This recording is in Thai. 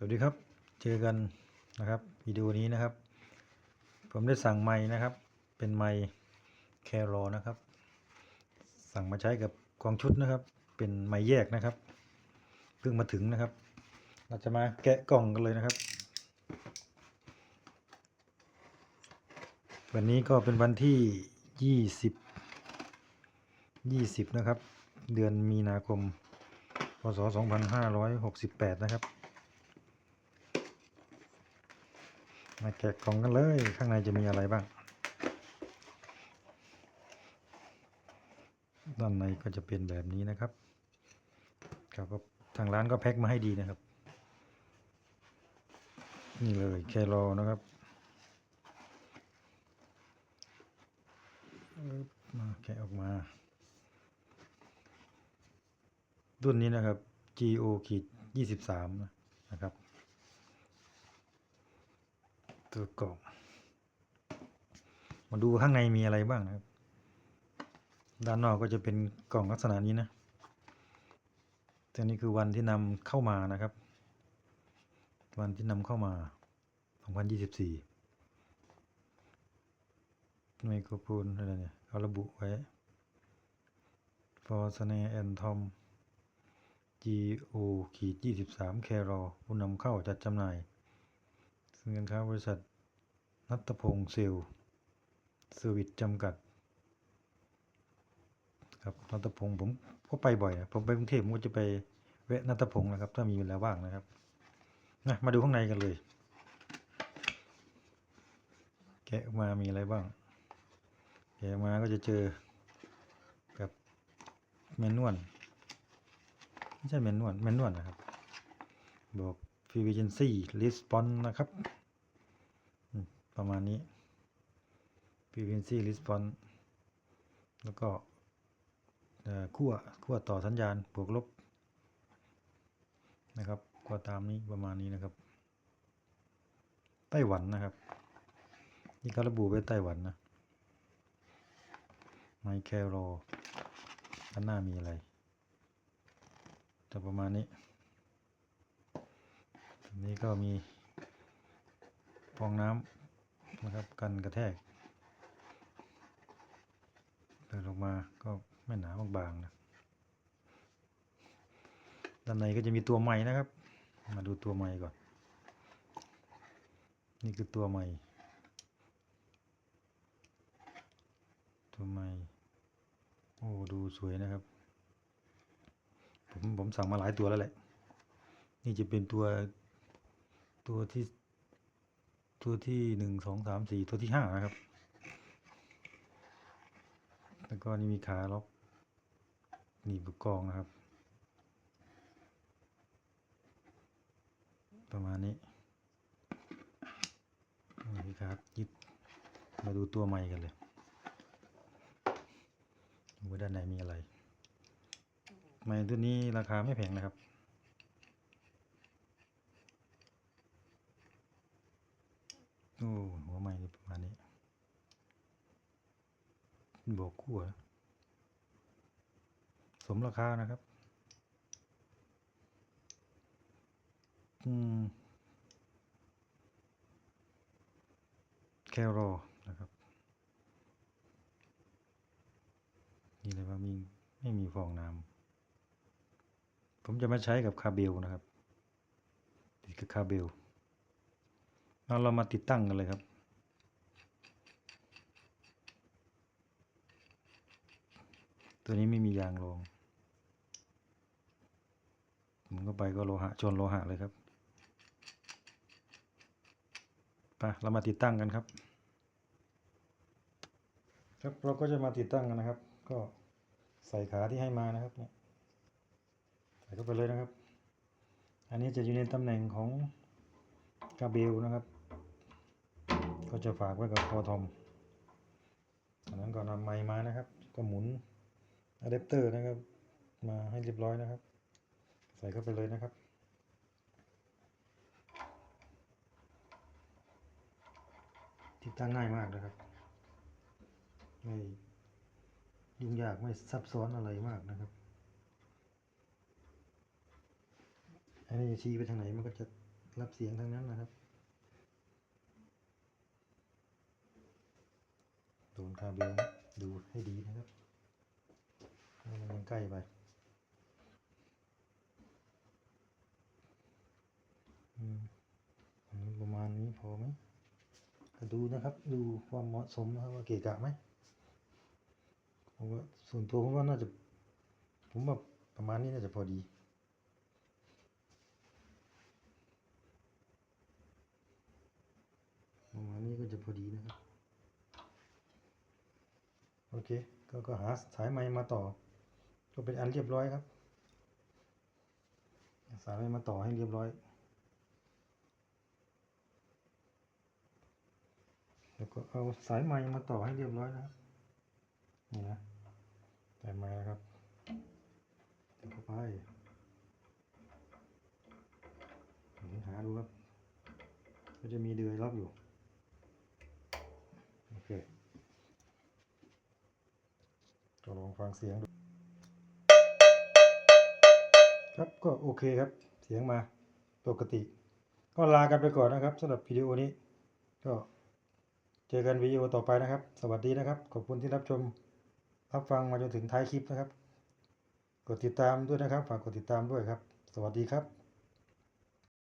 สวัสดีครับ เจอกันนะครับวิดีโอนี้นะครับ ผมได้สั่งไม้นะครับ เป็นไม้แครอนะครับ สั่งมาใช้กับกองชุดนะครับ เป็นไม้แยกนะครับ เพิ่งมาถึงนะครับ เราจะมาแกะกล่องกันเลยนะครับ วันนี้ก็เป็นวันที่ยี่สิบยี่สิบนะครับ เดือนมีนาคม พศสองพันห้าร้อยหกสิบแปดนะครับ มาแกะกล่องกันเลย ข้างในจะมีอะไรบ้าง ด้านในก็จะเป็นแบบนี้นะครับ ครับก็ทางร้านก็แพ็คมาให้ดีนะครับ นี่เลยแครอนะครับมาแกะออกมา รุ่นนี้นะครับ GO ขีดยี่สิบสามนะครับ ตัวกล่องมาดูข้างในมีอะไรบ้างนะครับ ด้านนอกก็จะเป็นกล่องลักษณะนี้นะแต่นี่คือวันที่นำเข้ามานะครับ วันที่นำเข้ามา 2024ไมโครโฟนอะไรเนี่ยเขาระบุไว้ for snare and tom GO ขีด23แครอผู้นำเข้าจัดจำหน่าย ซึ่งการค้าบริษัทนัตพงศ์เซลล์เซอร์วิสจำกัด ครับนัตพงศ์ผมก็ไปบ่อยนะผมไปกรุงเทพผมก็จะไปแวะนัตพงศ์นะครับ ถ้ามีเวลาว่างนะครับนะมาดูข้างในกันเลย แกะมามีอะไรบ้าง แกะมาก็จะเจอกับเมนนวลไม่ใช่เมนนวลเมนนวลนะครับบอก frequency response นะครับ ประมาณนี้ frequency response แล้วก็เอ่อขั้วขั้วต่อสัญญาณบวกลบนะครับก็ตามนี้ประมาณนี้นะครับ ไต้หวันนะครับ นี่เขาระบุไว้ไต้หวันนะไมแคโรด้านหน้ามีอะไรจะประมาณนี้ นี้ก็มีฟองน้ำนะครับกันกระแทกเปิดออกมาก็ไม่หนามากๆนะด้านในก็จะมีตัวไม้นะครับ มาดูตัวไม้ก่อน นี่คือตัวไม้ตัวไม้โอ้ดูสวยนะครับ ผมผมสั่งมาหลายตัวแล้วแหละ นี่จะเป็นตัว ตัวที่ ตัวที่หนึ่งสองสามสี่ตัวที่ห้านะครับ แล้วก็นี่มีขาล็อกหนีบกับกองนะครับ ประมาณนี้นี่ครับยึดมาดูตัวใหม่กันเลยว่าด้านในมีอะไร ไม้ตัวนี้ราคาไม่แพงนะครับ โอ้หัวไม้นี่ประมาณนี้บอกคู่อะสมราคานะครับ อืมแครอนะครับนี่เลยว่ามีไม่มีฟองน้ำผมจะมาใช้กับคาเบลนะครับติดกับคาเบล เอาเรามาติดตั้งกันเลยครับ ตัวนี้ไม่มียางรองมันก็ไปก็โลหะชนโลหะเลยครับไปเรามาติดตั้งกันครับ ครับเราก็จะมาติดตั้งกันนะครับ ก็ใส่ขาที่ให้มานะครับเนี่ยใส่เข้าไปเลยนะครับ อันนี้จะอยู่ในตำแหน่งของกาเบลนะครับ ก็จะฝากไว้กับคอทอมจากนั้นก็นำไม้มานะครับ ก็หมุนอะแดปเตอร์นะครับ มาให้เรียบร้อยนะครับ ใส่เข้าไปเลยนะครับติดตั้งง่ายมากนะครับ ไม่ยุ่งยากไม่ซับซ้อนอะไรมากนะครับอันนี้ชี้ไปทางไหนมันก็จะรับเสียงทั้งนั้นนะครับ โดนคาเบลดูให้ดีนะครับมันยังใกล้ไปอืมอันนี้ประมาณนี้พอไหมดูนะครับ ดูความเหมาะสมนะครับว่าเกะกะไหมผมว่าส่วนตัวผมว่าน่าจะ ผมว่าประมาณนี้น่าจะพอดีประมาณนี้ก็จะพอดีนะครับ เคก็ก็หาสายไม้มาต่อ ก็เป็นอันเรียบร้อยครับ สายไม้มาต่อให้เรียบร้อย แล้วก็เอาสายไม้มาต่อให้เรียบร้อยนะครับนี่นะสายไม้นะครับเข้าไปหาดูครับก็จะมีเดือยล็อกอยู่ โอเค ก็ลองฟังเสียงดู ครับก็โอเคครับ เสียงมาปกติ ก็ลากันไปก่อนนะครับสำหรับวิดีโอนี้ ก็เจอกันวิดีโอต่อไปนะครับ สวัสดีนะครับ ขอบคุณที่รับชม รับฟังมาจนถึงท้ายคลิปนะครับ กดติดตามด้วยนะครับ ฝากกดติดตามด้วยครับ สวัสดีครับ